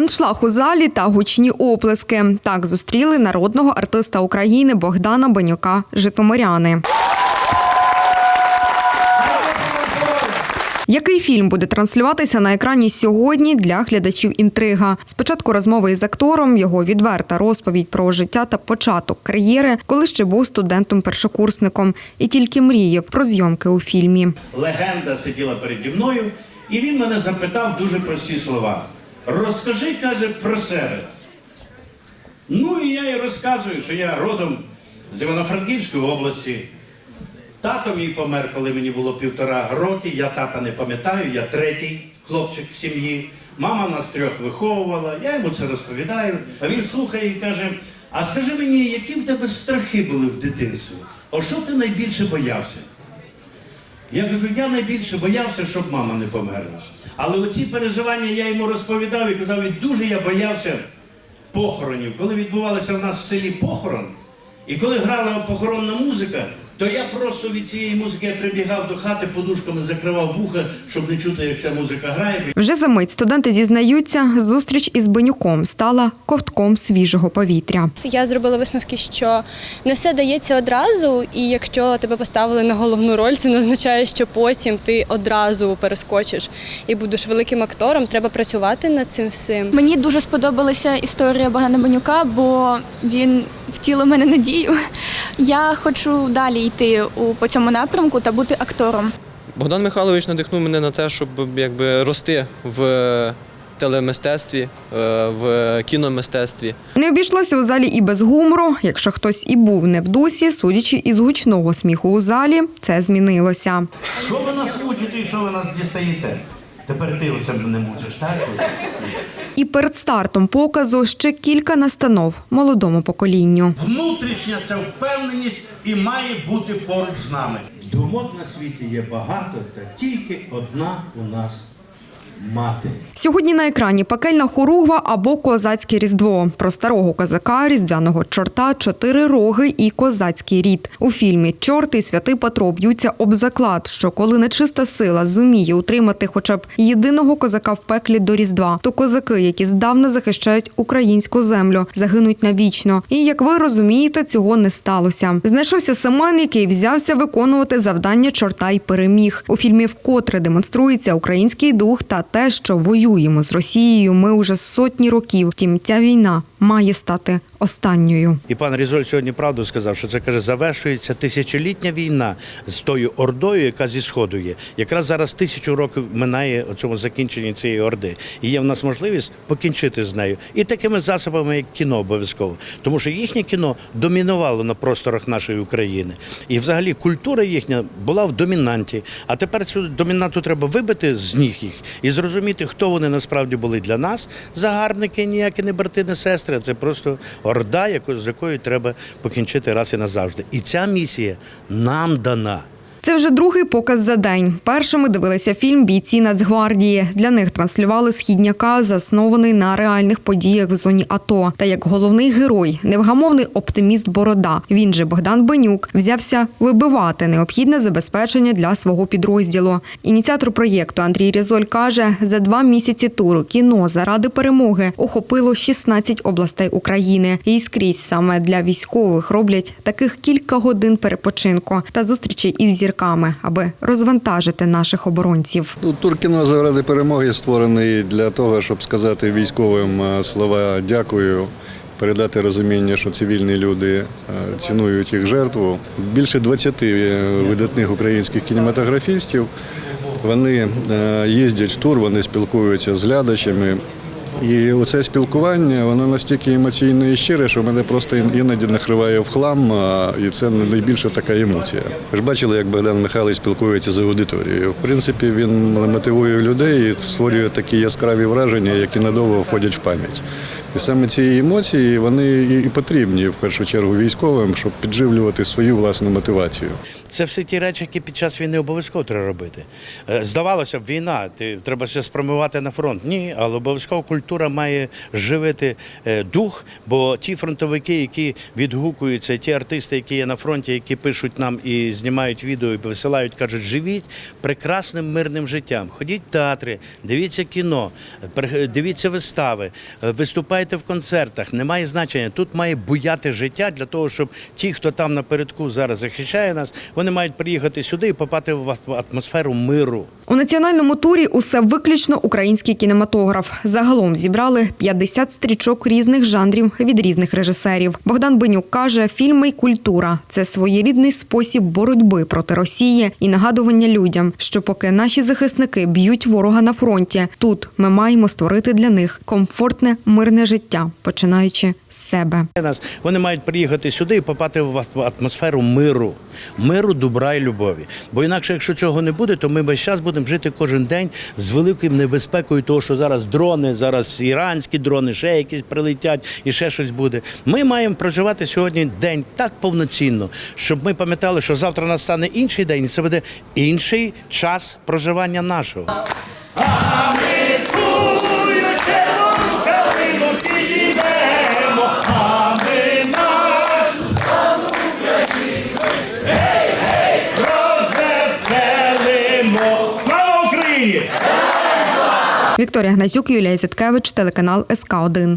Аншлаг у залі та гучні оплески. Так зустріли народного артиста України Богдана Бенюка Житомиряни. Який фільм буде транслюватися на екрані сьогодні для глядачів інтрига? Спочатку розмови із актором, його відверта розповідь про життя та початок кар'єри, коли ще був студентом-першокурсником і тільки мріяв про зйомки у фільмі. легенда сиділа переді мною, і він мене запитав дуже прості слова. Розкажи, каже, про себе. Ну і я й розказую, що я родом з Івано-Франківської області. Тато мій помер, коли мені було півтора роки. Я тата не пам'ятаю, я третій хлопчик в сім'ї. Мама нас трьох виховувала, я йому це розповідаю. А він слухає і каже: А скажи мені, які в тебе страхи були в дитинстві? О що ти найбільше боявся? Я кажу, я найбільше боявся, щоб мама не померла. Але оці переживання я йому розповідав і казав, і дуже я боявся похоронів. Коли відбувалися в нас в селі похорон, і коли грала похоронна музика, то я просто від цієї музики я прибігав до хати, подушками закривав вуха, щоб не чути, як ця музика грає. Вже за мить студенти зізнаються, зустріч із Бенюком стала ковтком свіжого повітря. Я зробила висновки, що не все дається одразу, і якщо тебе поставили на головну роль, це не означає, що потім ти одразу перескочиш і будеш великим актором. Треба працювати над цим всім. Мені дуже сподобалася історія Богдана Бенюка, бо він втілив мене надію. Я хочу далі йти у по цьому напрямку та бути актором. Богдан Михайлович надихнув мене на те, щоб якби рости в телемистецтві, е, в кіномистецтві. Не обійшлося у залі і без гумору. Якщо хтось і був не в дусі, судячи із гучного сміху у залі, це змінилося. Що ви нас мучите і що ви нас дістаєте? Тепер ти оце не мучиш, так? І перед стартом показу ще кілька настанов молодому поколінню. Внутрішня це впевненість і має бути поруч з нами. Думок на світі є багато, та тільки одна у нас мати. Сьогодні на екрані пекельна хоругва або козацьке різдво. Про старого козака, різдвяного чорта, чотири роги і козацький рід. У фільмі Чорт і святий Петро б'ються об заклад, що коли нечиста сила зуміє утримати хоча б єдиного козака в пеклі до різдва, то козаки, які здавна захищають українську землю, загинуть навічно. І як ви розумієте, цього не сталося. Знайшовся Семен, який взявся виконувати завдання чорта й переміг. У фільмі вкотре демонструється український дух та те, що воюємо з Росією. Ми уже сотні років. Втім, ця війна має стати останньою. І пан Різоль сьогодні правду сказав, що це каже, завершується тисячолітня війна з тою ордою, яка зі сходу є. Якраз зараз тисячу років минає у цьому закінченні цієї орди. І є в нас можливість покінчити з нею. І такими засобами, як кіно, обов'язково. Тому що їхнє кіно домінувало на просторах нашої України. І взагалі культура їхня була в домінанті. А тепер цю домінанту треба вибити з ніг їх і зрозуміти, хто вони насправді були для нас. Загарбники ніякі не брати, не сестри. а Це просто орда, з якою треба покінчити раз і назавжди. І ця місія нам дана. Це вже другий показ за день. Першими дивилися фільм Бійці Нацгвардії. Для них транслювали східняка, заснований на реальних подіях в зоні АТО. Та як головний герой, невгамовний оптиміст Борода. Він же Богдан Бенюк взявся вибивати необхідне забезпечення для свого підрозділу. Ініціатор проєкту Андрій Різоль каже: за два місяці туру кіно заради перемоги охопило 16 областей України. І скрізь саме для військових роблять таких кілька годин перепочинку та зустрічей із зірками, аби розвантажити наших оборонців. Ну, Тур кіно заради перемоги створений для того, щоб сказати військовим е, слова дякую, передати розуміння, що цивільні люди е, цінують їх жертву. Більше 20 е, видатних українських кінематографістів. Вони їздять в тур, вони спілкуються з глядачами. І оце спілкування воно настільки емоційне і щире, що мене просто іноді накриває в хлам, і це найбільша така емоція. Ви ж бачили, як Богдан Михайлович спілкується з аудиторією. В принципі, він мотивує людей і створює такі яскраві враження, які надовго входять в пам'ять. І саме ці емоції вони і- потрібні в першу чергу військовим, щоб підживлювати свою власну мотивацію. Це все ті речі, які під час війни обов'язково треба робити. Е, Здавалося б, війна, ти треба все спрямувати на фронт. Ні, але обов'язково культура має живити е, дух, бо ті фронтовики, які відгукуються, ті артисти, які є на фронті, які пишуть нам і знімають відео, і висилають, кажуть, живіть прекрасним мирним життям. Ходіть в театри, дивіться кіно, пер- дивіться вистави, е, виступайте в концертах. Немає значення. Тут має буяти життя для того, щоб ті, хто там напередку зараз захищає нас, вони мають приїхати сюди і попати в атмосферу миру. У національному турі усе виключно український кінематограф. Загалом зібрали 50 стрічок різних жанрів від різних режисерів. Богдан Бенюк каже, фільми й культура це своєрідний спосіб боротьби проти Росії і нагадування людям, що поки наші захисники б'ють ворога на фронті, тут ми маємо створити для них комфортне мирне життя, починаючи з себе. Вони мають приїхати сюди і попати в атмосферу миру, миру, добра і любові. Бо інакше, якщо цього не буде, то ми весь час будемо жити кожен день з великою небезпекою, того, що зараз дрони, зараз іранські дрони, ще якісь прилетять і ще щось буде. Ми маємо проживати сьогодні день так повноцінно, щоб ми пам'ятали, що завтра настане інший день, і це буде інший час проживання нашого. Вікторія Гнатюк, Юлія Зяткевич, телеканал СК 1